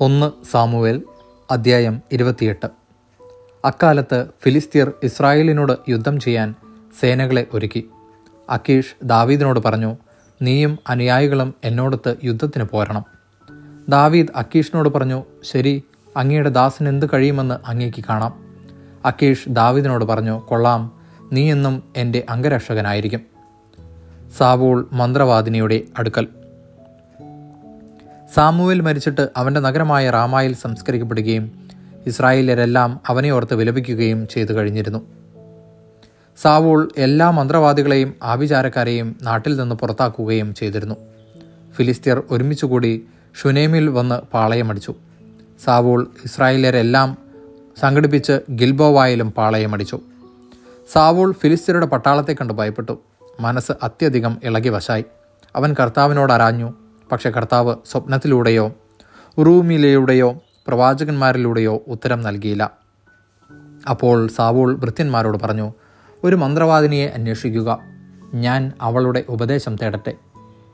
ഒന്ന് സാമുവേൽ അദ്ധ്യായം ഇരുപത്തിയെട്ട്. അക്കാലത്ത് ഫിലിസ്തീർ ഇസ്രായേലിനോട് യുദ്ധം ചെയ്യാൻ സേനകളെ ഒരുക്കി. അക്കീഷ് ദാവീദിനോട് പറഞ്ഞു നീയും അനുയായികളും എന്നോടൊത്ത് യുദ്ധത്തിന് പോരണം. ദാവീദ് അക്കീഷിനോട് പറഞ്ഞു ശരി അങ്ങയുടെ ദാസൻ എന്ത് കഴിയുമെന്ന് അങ്ങേക്ക് കാണാം. അക്കീഷ് ദാവീദിനോട് പറഞ്ഞു കൊള്ളാം നീ എന്നും എന്റെ അംഗരക്ഷകനായിരിക്കും. സാവൂൾ മന്ത്രവാദിനിയുടെ അടുക്കൽ. സാമുവേൽ മരിച്ചിട്ട് അവന്റെ നഗരമായ റാമായിൽ സംസ്കരിക്കപ്പെടുകയും ഇസ്രായേലരെല്ലാം അവനെ ഓർത്ത് വിലപിക്കുകയും ചെയ്തു കഴിഞ്ഞിരുന്നു. സാവൂൾ എല്ലാ മന്ത്രവാദികളെയും ആഭിചാരക്കാരെയും നാട്ടിൽ നിന്ന് പുറത്താക്കുകയും ചെയ്തിരുന്നു. ഫിലിസ്തീർ ഒരുമിച്ചുകൂടി ഷുനേമിൽ വന്ന് പാളയമടിച്ചു. സാവൂൾ ഇസ്രായേലരെല്ലാം സംഘടിപ്പിച്ച് ഗിൽബോവായിലും പാളയമടിച്ചു. സാവൂൾ ഫിലിസ്തീരുടെ പട്ടാളത്തെ കണ്ട് ഭയപ്പെട്ടു. മനസ്സ് അത്യധികം ഇളകി വശായി അവൻ കർത്താവിനോട് ആരാഞ്ഞു പക്ഷെ കർത്താവ് സ്വപ്നത്തിലൂടെയോ ഉറൂമിലൂടെയോ പ്രവാചകന്മാരിലൂടെയോ ഉത്തരം നൽകിയില്ല. അപ്പോൾ സാവൂൾ ഭൃത്യന്മാരോട് പറഞ്ഞു ഒരു മന്ത്രവാദിനിയെ അന്വേഷിക്കുക. ഞാൻ അവളുടെ ഉപദേശം തേടട്ടെ.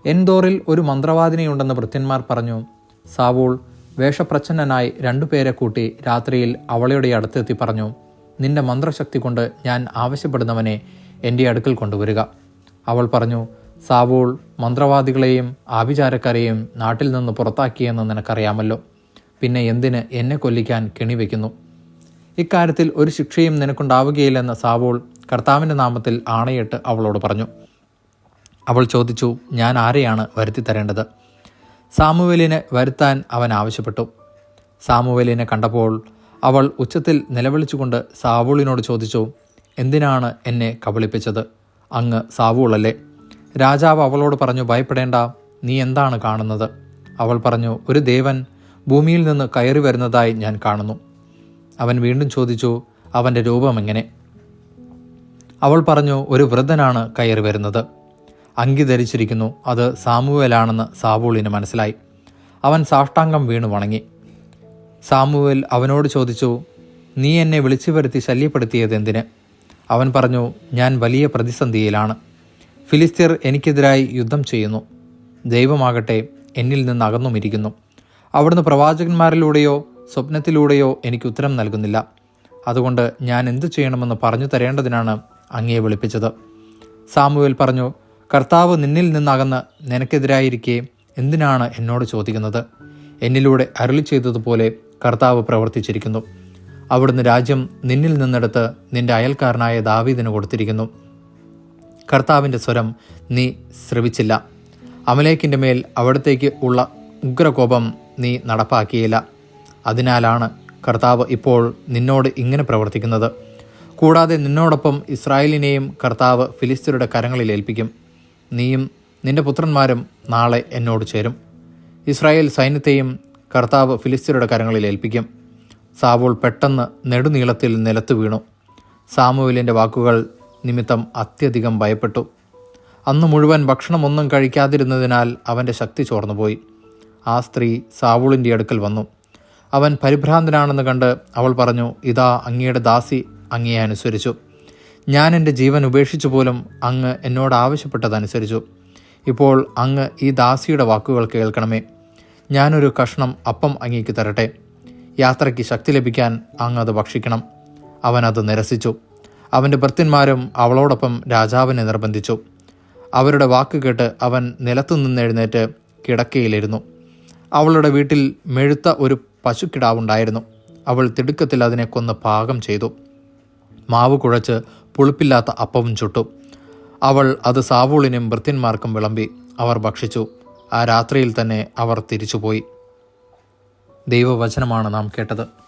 എൻദോറിൽ ഒരു മന്ത്രവാദിനിയുണ്ടെന്ന് ഭൃത്യന്മാർ പറഞ്ഞു. സാവൂൾ വേഷപ്രച്ഛന്നനായി രണ്ടുപേരെ കൂട്ടി രാത്രിയിൽ അവളുടെ അടുത്തെത്തി പറഞ്ഞു നിന്റെ മന്ത്രശക്തി കൊണ്ട് ഞാൻ ആവശ്യപ്പെടുന്നവനെ എന്റെ അടുക്കൽ കൊണ്ടുവരിക. അവൾ പറഞ്ഞു സാവൂൾ മന്ത്രവാദികളെയും ആഭിചാരക്കാരെയും നാട്ടിൽ നിന്ന് പുറത്താക്കിയെന്ന് നിനക്കറിയാമല്ലോ. പിന്നെ എന്തിന് എന്നെ കൊല്ലിക്കാൻ കെണിവെക്കുന്നു ഇക്കാര്യത്തിൽ ഒരു ശിക്ഷയും നിനക്കുണ്ടാവുകയില്ലെന്ന് സാവൂൾ കർത്താവിന്റെ നാമത്തിൽ ആണയിട്ട് അവളോട് പറഞ്ഞു. അവൾ ചോദിച്ചു ഞാൻ ആരെയാണ് വരുത്തി തരേണ്ടത്? സാമുവേലിനെ വരുത്താൻ അവൻ ആവശ്യപ്പെട്ടു. സാമുവേലിനെ കണ്ടപ്പോൾ അവൾ ഉച്ചത്തിൽ നിലവിളിച്ചുകൊണ്ട് സാവൂളിനോട് ചോദിച്ചു എന്തിനാണ് എന്നെ കബളിപ്പിച്ചത്? അങ്ങ് സാവൂളല്ലേ? രാജാവ് അവളോട് പറഞ്ഞു ഭയപ്പെടേണ്ട നീ എന്താണ് കാണുന്നത്? അവൾ പറഞ്ഞു ഒരു ദേവൻ ഭൂമിയിൽ നിന്ന് കയറി വരുന്നതായി ഞാൻ കാണുന്നു. അവൻ വീണ്ടും ചോദിച്ചു അവന്റെ രൂപം എങ്ങനെ? അവൾ പറഞ്ഞു ഒരു വൃദ്ധനാണ് കയറി വരുന്നത്. അങ്കി ധരിച്ചിരിക്കുന്നു. അത് സാമുവേലാണെന്ന് സാവൂളിന് മനസ്സിലായി. അവൻ സാഷ്ടാംഗം വീണു വണങ്ങി. സാമുവേൽ അവനോട് ചോദിച്ചു നീ എന്നെ വിളിച്ചു വരുത്തി ശല്യപ്പെടുത്തിയത് എന്തിന് അവൻ പറഞ്ഞു ഞാൻ വലിയ പ്രതിസന്ധിയിലാണ്. ഫിലിസ്തീർ എനിക്കെതിരായി യുദ്ധം ചെയ്യുന്നു. ദൈവമാകട്ടെ എന്നിൽ നിന്ന് അകന്നുമിരിക്കുന്നു. അവിടുന്ന് പ്രവാചകന്മാരിലൂടെയോ സ്വപ്നത്തിലൂടെയോ എനിക്ക് ഉത്തരം നൽകുന്നില്ല. അതുകൊണ്ട് ഞാൻ എന്തു ചെയ്യണമെന്ന് പറഞ്ഞു തരേണ്ടതിനാണ് അങ്ങയെ വിളിപ്പിച്ചത്. സാമുവേൽ പറഞ്ഞു കർത്താവ് നിന്നിൽ നിന്നകന്ന് നിനക്കെതിരായിരിക്കെ എന്തിനാണ് എന്നോട് ചോദിക്കുന്നത്? എന്നിലൂടെ അരുളി ചെയ്തതുപോലെ കർത്താവ് പ്രവർത്തിച്ചിരിക്കുന്നു. അവിടുന്ന് രാജ്യം നിന്നിൽ നിന്നെടുത്ത് നിന്റെ അയൽക്കാരനായ ദാവീദിന് കൊടുത്തിരിക്കുന്നു. കർത്താവിന്റെ സ്വരം നീ ശ്രവിച്ചില്ല. അമലേക്കിന്റെ മേൽ അവിടത്തേക്ക് ഉള്ള ഉഗ്രകോപം നീ നടപ്പാക്കിയില്ല. അതിനാലാണ് കർത്താവ് ഇപ്പോൾ നിന്നോട് ഇങ്ങനെ പ്രവർത്തിക്കുന്നത്. കൂടാതെ നിന്നോടൊപ്പം ഇസ്രായേലിനെയും കർത്താവ് ഫിലിസ്തീനയുടെ കരങ്ങളിൽ ഏൽപ്പിക്കും. നീയും നിന്റെ പുത്രന്മാരും നാളെ എന്നോട് ചേരും. ഇസ്രായേൽ സൈന്യത്തെയും കർത്താവ് ഫിലിസ്തീനയുടെ കരങ്ങളിൽ ഏൽപ്പിക്കും. സാവൂൾ പെട്ടെന്ന് നെടുനീളത്തിൽ നിലത്ത് വീണു. സാമുവിലിന്റെ വാക്കുകൾ നിമിത്തം അത്യധികം ഭയപ്പെട്ടു. അന്ന് മുഴുവൻ ഭക്ഷണമൊന്നും കഴിക്കാതിരുന്നതിനാൽ അവന്റെ ശക്തി ചോർന്നുപോയി. ആ സ്ത്രീ സാവൂളിന്റെ അടുക്കൽ വന്നു. അവൻ പരിഭ്രാന്തനാണെന്ന് കണ്ട് അവൾ പറഞ്ഞു ഇതാ അങ്ങയുടെ ദാസി അങ്ങയെ അനുസരിച്ചു. ഞാൻ എന്റെ ജീവൻ ഉപേക്ഷിച്ചു പോലും അങ്ങ് എന്നോട് ആവശ്യപ്പെട്ടതനുസരിച്ചു. ഇപ്പോൾ അങ്ങ് ഈ ദാസിയുടെ വാക്കുകൾ കേൾക്കണമേ. ഞാനൊരു കഷ്ണം അപ്പം അങ്ങേക്ക് തരട്ടെ. യാത്രയ്ക്ക് ശക്തി ലഭിക്കാൻ അങ്ങ് അത് ഭക്ഷിക്കണം. അവൻ അത് നിരസിച്ചു. അവന്റെ ഭൃത്യന്മാരും അവളോടൊപ്പം രാജാവിനെ നിർബന്ധിച്ചു. അവരുടെ വാക്ക് കേട്ട് അവൻ നിലത്തുനിന്ന് എഴുന്നേറ്റ് കിടക്കയിലിരുന്നു. അവളുടെ വീട്ടിൽ മെഴുത്ത ഒരു പശുക്കിടാവുണ്ടായിരുന്നു. അവൾ തിടുക്കത്തിൽ അതിനെ കൊന്ന് പാകം ചെയ്തു. മാവ് കുഴച്ച് പുളിപ്പില്ലാത്ത അപ്പവും ചുട്ടു. അവൾ അത് സാവൂളിനും ഭൃത്യന്മാർക്കും വിളമ്പി അവർ ഭക്ഷിച്ചു. ആ രാത്രിയിൽ തന്നെ അവർ തിരിച്ചുപോയി. ദൈവവചനമാണ് നാം കേട്ടത്.